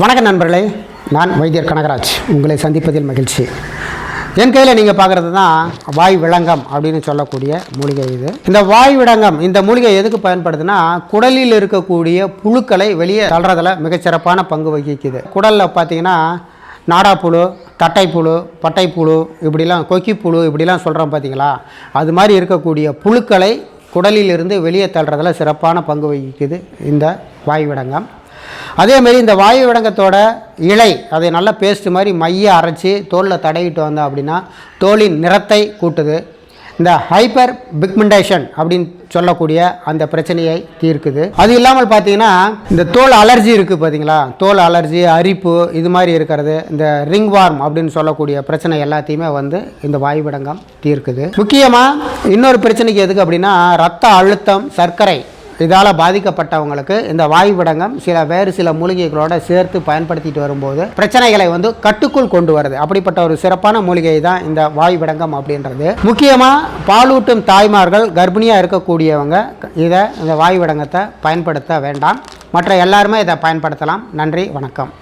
வணக்கம் நண்பர்களே நான் வைத்தியர் கனகராஜ். உங்களை சந்திப்பதில் மகிழ்ச்சி. என் கையில் நீங்கள் பார்க்குறது தான் வாய் விளங்கம் அப்படின்னு சொல்லக்கூடிய மூலிகை இது. இந்த வாய் விளங்கம் இந்த மூலிகை எதுக்கு பயன்படுதுன்னா குடலில் இருக்கக்கூடிய புழுக்களை வெளியே தள்ளுறதுல மிகச்சிறப்பான பங்கு வகிக்குது. குடலில் பார்த்தீங்கன்னா நாடாப்புழு தட்டைப்புழு பட்டைப்புழு இப்படிலாம் கொக்கிப்புழு இப்படிலாம் சொல்கிறோம் பார்த்தீங்களா? அது மாதிரி இருக்கக்கூடிய புழுக்களை குடலிலிருந்து வெளியே தள்ளுறதுல சிறப்பான பங்கு வகிக்குது இந்த வாய் விடங்கம் அதேமாரி இந்த வாயு விடங்கத்தோட இலை அதை நல்லா பேஸ்ட் மாதிரி மைய அரைச்சி தோலில் தடவிட்டு வந்தோம் அப்படின்னா தோலின் நிறத்தை கூட்டுது. இந்த ஹைப்பர் பிக்மெண்டேஷன் அப்படின்னு சொல்லக்கூடிய அந்த பிரச்சனையை தீர்க்குது. அது இல்லாமல் பார்த்தீங்கன்னா இந்த தோல் அலர்ஜி இருக்குது பார்த்தீங்களா? தோல் அலர்ஜி அரிப்பு இது மாதிரி இருக்கிறது இந்த ரிங் வார்ம் அப்படின்னு சொல்லக்கூடிய பிரச்சனை எல்லாத்தையுமே வந்து இந்த வாயு விடங்கம் தீர்க்குது. முக்கியமாக இன்னொரு பிரச்சனைக்கு எதுக்கு அப்படின்னா ரத்த அழுத்தம் சர்க்கரை இதால் பாதிக்கப்பட்டவங்களுக்கு இந்த வாயு விடங்கம் சில வேறு சில மூலிகைகளோட சேர்த்து பயன்படுத்திட்டு வரும்போது பிரச்சனைகளை வந்து கட்டுக்குள் கொண்டு வருது. அப்படிப்பட்ட ஒரு சிறப்பான மூலிகை தான் இந்த வாயு விடங்கம் அப்படின்றது. முக்கியமாக பாலூட்டும் தாய்மார்கள் கர்ப்பிணியாக இருக்கக்கூடியவங்க இதை இந்த வாயு விடங்கத்தை பயன்படுத்த வேண்டாம். மற்ற எல்லாருமே இதை பயன்படுத்தலாம். நன்றி வணக்கம்.